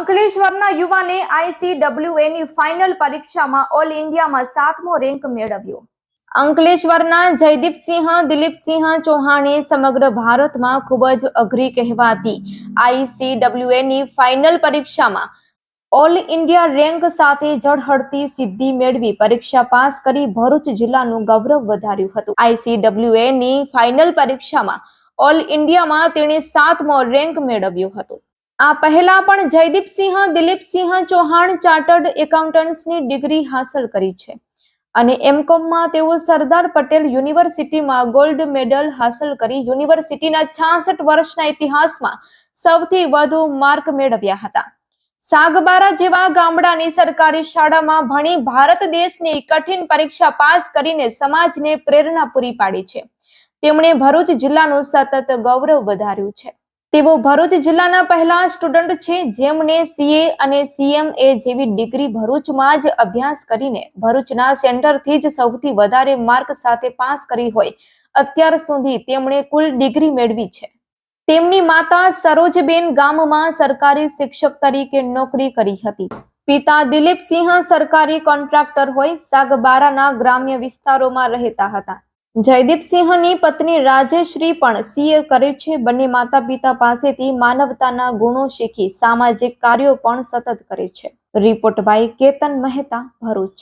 અંકલેશ્વરના યુવાને આઈસીડબ્લ્યુએ ની ફાઇનલ પરીક્ષામાં ઓલ ઇન્ડિયામાં સાતમો રેન્ક મેળવ્યો. અંકલેશ્વરના જયદીપસિંહ, દિલીપસિંહ ચૌહાણે સમગ્ર ભારતમાં ખૂબ જ અઘરી કહેવાતી આઈસીડબ્લ્યુએ ની ફાઇનલ પરીક્ષામાં ઓલ ઇન્ડિયા રેન્ક સાથે જળહળતી સિદ્ધિ મેળવી પરીક્ષા પાસ કરી ભરૂચ જિલ્લાનું ગૌરવ વધાર્યું હતું. આઈસીડબ્લ્યુએ ની ફાઇનલ પરીક્ષામાં ઓલ ઇન્ડિયામાં તેણે સાતમો રેન્ક મેળવ્યો હતો. આ પહેલા પણ જયદીપસિંહ, દિલીપસિંહ ચૌહાણ ચાર્ટર્ડ એકાઉન્ટન્ટ્સની ડિગ્રી હાંસલ કરી છે. અને એમકોમમાં તેઓ સરદાર પટેલ યુનિવર્સિટીમાં ગોલ્ડ મેડલ હાંસલ કરી યુનિવર્સિટીના છાસઠ વર્ષના ઇતિહાસમાં સૌથી વધુ માર્ક મેળવ્યા હતા. સાગબારા જેવા ગામડાની સરકારી શાળામાં ભણી ભારત દેશની કઠિન પરીક્ષા પાસ કરીને સમાજને પ્રેરણા પૂરી પાડી છે. તેમણે ભરૂચ જિલ્લાનું સતત ગૌરવ વધાર્યું છે. તેઓ ભરૂચ જિલ્લાના પહેલા સ્ટુડન્ટ છે. જેમને સીએ અને સીએમએ જેવી ડિગ્રી ભરૂચમાં જ અભ્યાસ કરીને ભરૂચના સેન્ટરથી જ સૌથી વધારે માર્ક સાથે પાસ કરી હોય. અત્યાર સુધી તેમણે કુલ ડિગ્રી મેળવી છે. તેમની માતા સરોજબેન ગામમાં સરકારી શિક્ષક તરીકે નોકરી કરી હતી. પિતા દિલીપસિંહ સરકારી કોન્ટ્રાક્ટર હોય. સાગબારાના ગ્રામ્ય વિસ્તારોમાં રહેતા હતા. જયદીપસિંહની પત્ની રાજેશ્રી પણ સીએ કરે છે. બંને માતા પિતા પાસેથી માનવતાના ગુણો શીખી સામાજિક કાર્યો પણ સતત કરે છે. Report by Ketan Mehta Bharuch.